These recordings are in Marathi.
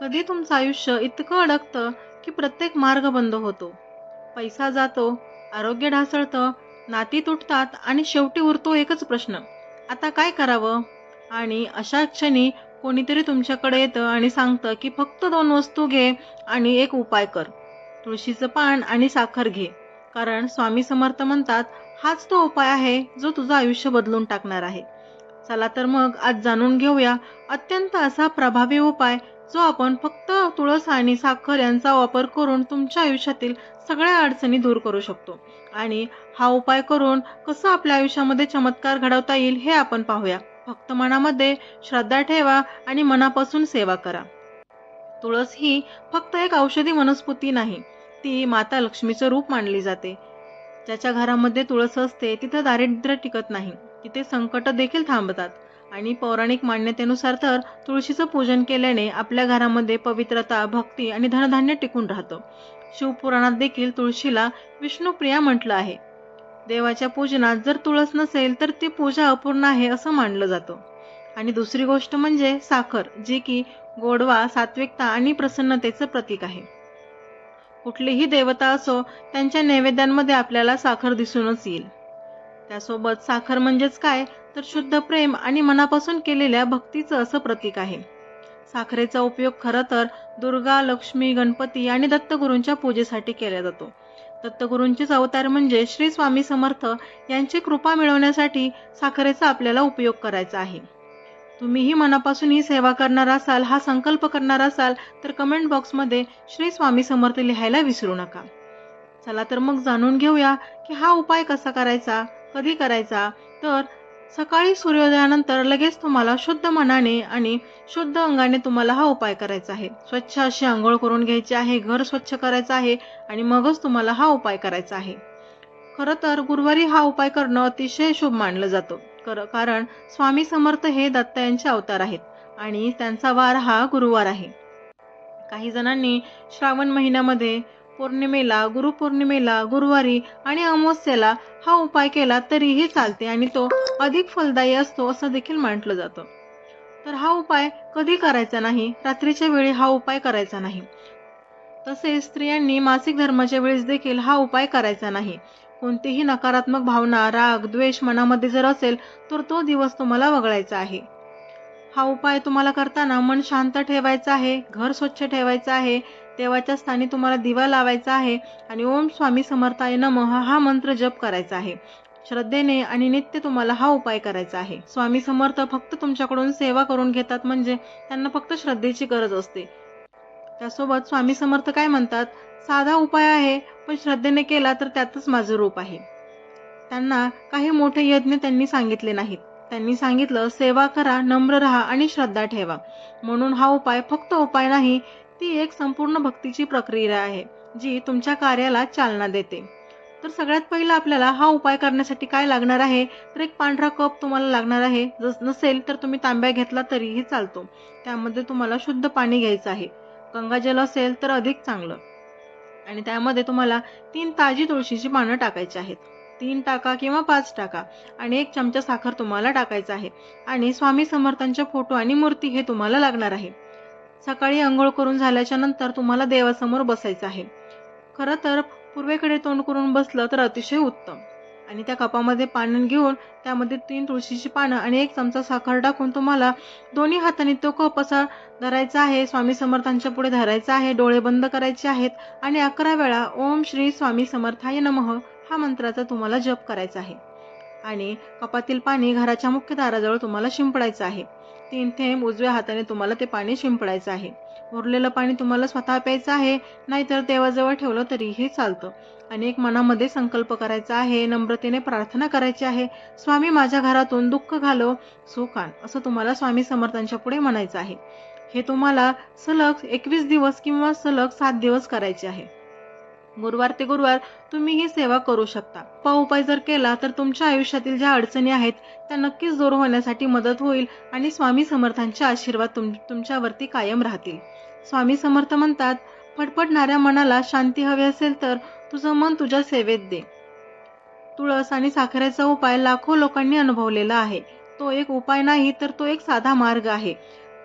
कधी तुमचं आयुष्य इतकं अडकतं की प्रत्येक मार्ग बंद होतो. पैसा जातो आरोग्य ढासळतं नाती तुटतात आणि शेवटी उरतो एकच प्रश्न. आता काय करावं? आणि अशा क्षणी कोणीतरी तुमच्याकडे येतं आणि सांगतं की फक्त दोन वस्तू घे आणि एक उपाय कर. तुळशीचं पान आणि साखर घे. कारण स्वामी समर्थ म्हणतात हाच तो उपाय आहे जो तुझं आयुष्य बदलून टाकणार आहे. चला तर मग आज जाणून घेऊया अत्यंत असा प्रभावी उपाय जो आपण फक्त तुळस आणि साखर यांचा वापर करून तुमच्या आयुष्यातील सगळ्या अडचणी दूर करू शकतो. आणि हा उपाय करून कसं आपल्या आयुष्यामध्ये चमत्कार घडवता येईल हे आपण पाहूया. फक्त मनामध्ये श्रद्धा ठेवा आणि मनापासून सेवा करा. तुळस ही फक्त एक औषधी वनस्पती नाही ती माता लक्ष्मीचं रूप मानली जाते. ज्याच्या घरामध्ये तुळस असते तिथं दारिद्र्य टिकत नाही. तिथे संकट देखील थांबतात. आणि पौराणिक मान्यतेनुसार तर तुळशीचं पूजन केल्याने आपल्या घरामध्ये पवित्रता भक्ती आणि धनधान्य टिकून राहतं. शिवपुराणात देखील तुळशीला विष्णुप्रिया म्हटलं आहे. देवाच्या पूजनात जर तुळस नसेल तर ती पूजा अपूर्ण आहे असं मानलं जातं. आणि दुसरी गोष्ट म्हणजे साखर जी की गोडवा सात्विकता आणि प्रसन्नतेचं प्रतीक आहे. कुठलीही देवता असो त्यांच्या नैवेद्यांमध्ये आपल्याला साखर दिसूनच येईल. त्यासोबत साखर म्हणजेच काय? तर शुद्ध प्रेम आणि मनापासून केलेल्या भक्तीचं असं प्रतीक आहे. साखरेचा उपयोग खरं तर दुर्गा लक्ष्मी गणपती आणि दत्तगुरूंच्या पूजेसाठी केला जातो. दत्तगुरूंचेच अवतार म्हणजे श्री स्वामी समर्थ यांची कृपा मिळवण्यासाठी साखरेचा आपल्याला उपयोग करायचा आहे. तुम्हीही मनापासून ही सेवा करणार असाल हा संकल्प करणार असाल तर कमेंट बॉक्समध्ये श्री स्वामी समर्थ लिहायला विसरू नका. चला तर मग जाणून घेऊया की हा उपाय कसा करायचा? कधी करायचा? तर सकाळी सूर्योदयानंतर लगेच तुम्हाला शुद्ध मनाने आणि शुद्ध अंगाने तुम्हाला हा उपाय करायचा आहे. स्वच्छ अशी आंघोळ करून घ्यायची आहे घर स्वच्छ करायचं आहे आणि मगच तुम्हाला हा उपाय करायचा आहे. खरं तर गुरुवारी हा उपाय करणं अतिशय शुभ मानलं जातं. कर कारण स्वामी समर्थ हे दत्तायांचे अवतार आहेत आणि त्यांचा वार हा गुरुवार आहे. काही जणांनी श्रावण महिन्यामध्ये पौर्णिमेला गुरुपौर्णिमेला गुरुवारी आणि अमावस्याला हा उपाय केला तरीही चालते आणि तो अधिक फलदायी असतो असं देखील म्हटलं जातं. तर हा उपाय कधी करायचा नाही? रात्रीच्या वेळी हा उपाय करायचा नाही. तसेच स्त्रियांनी मासिक धर्माच्या वेळेस देखील हा उपाय करायचा नाही. कोणतीही नकारात्मक भावना राग द्वेष मनामध्ये जर असेल तर तो दिवस तुम्हाला वगळायचा आहे. हा उपाय तुम्हाला करताना मन शांत ठेवायचं आहे घर स्वच्छ ठेवायचं आहे देवाच्या स्थानी तुम्हाला दिवा लावायचा आहे आणि ओम स्वामी समर्थाय नमः हा मंत्र जप करायचा आहे. श्रद्धेने आणि नित्य तुम्हाला हा उपाय करायचा आहे. स्वामी समर्थ फक्त तुमच्याकडून सेवा करून घेतात म्हणजे त्यांना फक्त श्रद्धेची गरज असते. त्यासोबत स्वामी समर्थ काय म्हणतात साधा उपाय आहे पण श्रद्धेने केला तर त्यातच माझं रूप आहे. त्यांना काही मोठे यज्ञ त्यांनी सांगितले नाहीत. त्यांनी सांगितलं सेवा करा नम्र राहा आणि श्रद्धा ठेवा. म्हणून हा उपाय फक्त उपाय नाही ती एक संपूर्ण भक्तीची प्रक्रिया आहे जी तुमच्या कार्याला चालना देते. तर सगळ्यात पहिलं आपल्याला हा उपाय करण्यासाठी काय लागणार आहे? तर एक पांढरा कप तुम्हाला लागणार आहे. जस नसेल तर तुम्ही तांब्या घेतला तरीही चालतो. त्यामध्ये तुम्हाला शुद्ध पाणी घ्यायचं आहे. गंगाजल असेल तर अधिक चांगलं. आणि त्यामध्ये तुम्हाला तीन ताजी तुळशीची पानं टाकायची आहेत. तीन टाका किंवा पाच टाका आणि एक चमचा साखर तुम्हाला टाकायचा आहे. आणि स्वामी समर्थांचे फोटो आणि मूर्ती हे तुम्हाला लागणार आहे. सकाळी आंघोळ करून झाल्याच्यानंतर तुम्हाला देवासमोर बसायचं आहे. खरं तर पूर्वेकडे तोंड करून बसलं तर अतिशय उत्तम. आणि त्या कपामध्ये पानं घेऊन त्यामध्ये तीन तुळशीची पानं आणि एक चमचा साखर टाकून तुम्हाला दोन्ही हाताने तो कप असा धरायचा आहे. स्वामी समर्थांच्या पुढे धरायचा आहे. डोळे बंद करायचे आहेत. आणि अकरा वेळा ओम श्री स्वामी समर्थाय नमः. हा मंत्राचा तुम्हाला जप करायचा आहे. आणि कपातील पाणी घराच्या मुख्य दाराजवळ तुम्हाला शिंपडायचं आहे. तीन थेंब उजव्या हाताने तुम्हाला ते पाणी शिंपडायचं आहे. उरलेलं पाणी तुम्हाला स्वतः प्यायचं आहे नाहीतर देवाजवळ ठेवलं तरीही चालतं. आणि एक मनामध्ये संकल्प करायचा आहे नम्रतेने प्रार्थना करायची आहे स्वामी माझ्या घरातून दुःख घालव सुख आण असं तुम्हाला स्वामी समर्थांच्या पुढे म्हणायचं आहे. हे तुम्हाला सलग एकवीस दिवस किंवा सलग सात दिवस करायचे आहे. गुरुवार ते गुरुवार तुम्ही ही सेवा करू शकता. पा उपाय जर केला तर तुमच्या आयुष्यातील ज्या अडचणी आहेत त्या नक्कीच दूर होण्यासाठी मदत होईल आणि स्वामी समर्थांचे आशीर्वाद तुम तुमच्यावरती कायम राहतील. स्वामी समर्थ म्हणतात फटफटणाऱ्या मनाला शांती हवी असेल तर तुझं मन तुझ्या सेवेत दे. तुळस आणि साखरेचा उपाय लाखो लोकांनी अनुभवलेला आहे. तो एक उपाय नाही तर तो एक साधा मार्ग आहे.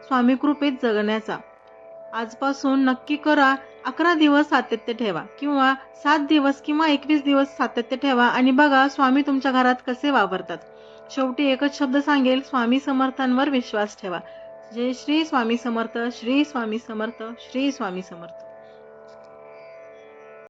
स्वामी कृपेत जगण्याचा. आजपासून नक्की करा अकरा दिवस सातत्य ठेवा किंवा सात दिवस किंवा एकवीस दिवस सातत्य ठेवा आणि बघा स्वामी तुमच्या घरात कसे वावरतात. शेवटी एकच शब्द सांगेल स्वामी समर्थांवर विश्वास ठेवा. जय श्री स्वामी समर्थ श्री स्वामी समर्थ श्री स्वामी समर्थ.